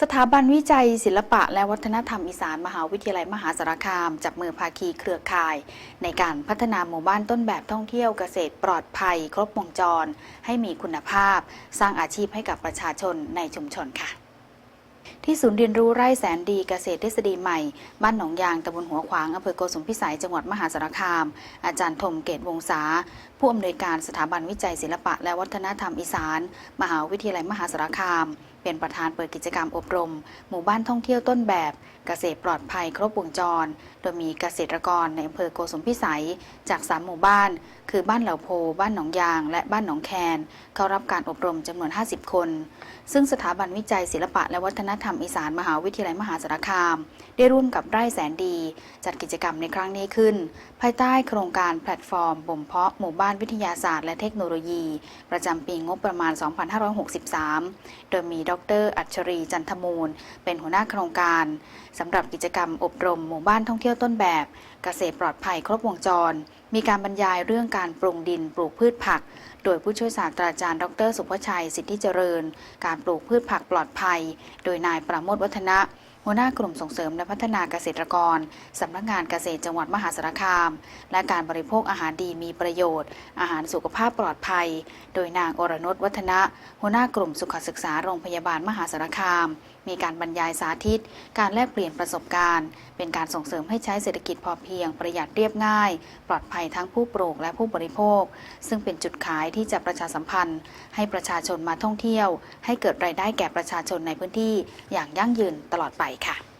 สถาบันวิจัยศิลปะและวัฒนธรรมอีสานมหาวิทยาลัยมหาสารคาม จับมือภาคีเครือข่าย ในการพัฒนาหมู่บ้านต้นแบบท่องเที่ยวเกษตรปลอดภัย ครบวงจร ให้มีคุณภาพ สร้างอาชีพให้กับประชาชนในชุมชนค่ะที่ศูนย์เรียนรู้ไร่แสนดีเกษตรทฤษฎีใหม่ บ้านหนองยางตำบลหัวขวางอำเภอโกสุมพิสัยจังหวัดมหาสารคาม อาจารย์ธมเกตวงศาผู้อำนวยการสถาบันวิจัยศิลปะและวัฒนธรรมอีสาน มหาวิทยาลัยมหาสารคามเป็นประธานเปิดกิจกรรมอบรม หมู่บ้านท่องเที่ยวต้นแบบเกษตรปลอดภัยครบวงจร โดยมีเกษตรกรในอำเภอโกสุมพิสัย จากสามหมู่บ้าน คือบ้านเหล่าโพ บ้านหนองยาง และบ้านหนองแคนเข้ารับการอบรมจำนวน 50 คน ซึ่งสถาบันวิจัยศิลปะและวัฒนธรรมอีสานมหาวิทยาลัยมหาสารคาม ได้ร่วมกับไร่แสนดี จัดกิจกรรมในครั้งนี้ขึ้น ภายใต้โครงการแพลตฟอร์มบ่มเพาะหมู่บ้านวิทยาศาสตร์และเทคโนโลยี ประจำปีงบประมาณ 2563 โดยมีดดร อัจฉรีจันทมูล เป็นหัวหน้าโครงการสำหรับกิจกรรมอบรมหมู่บ้านท่องเที่ยวต้นแบบเกษตรปลอดภัยครบวงจร มีการบรรยายเรื่องการปรุงดินปลูกพืชผัก โดยผู้ช่วยศาสตราจารย์ ดร สุภชัย สิทธิเจริญ การปลูกพืชผักปลอดภัย โดยนายประโมทวัฒนะ หัวหน้ากลุ่มส่งเสริมและพัฒนาเกษตรกร สำนักงานเกษตรจังหวัดมหาสารคาม และการบริโภคอาหารดีมีประโยชน์ อาหารสุขภาพปลอดภัย โดยนางอรนุชวัฒนะ หัวหน้ากลุ่มสุขศึกษาโรงพยาบาลมหาสารคาม มีการบรรยายสาธิต การแลกเปลี่ยนประสบการณ์ เป็นการส่งเสริมให้ใช้เศรษฐกิจพอเพียงประหยัดเรียบง่าย ปลอดภัยทั้งผู้ปลูกและผู้บริโภค ซึ่งเป็นจุดขายที่จะประชาสัมพันธ์ ให้ประชาชนมาท่องเที่ยว ให้เกิดรายได้แก่ประชาชนในพื้นที่อย่างยั่งยืนตลอดไปค่ะ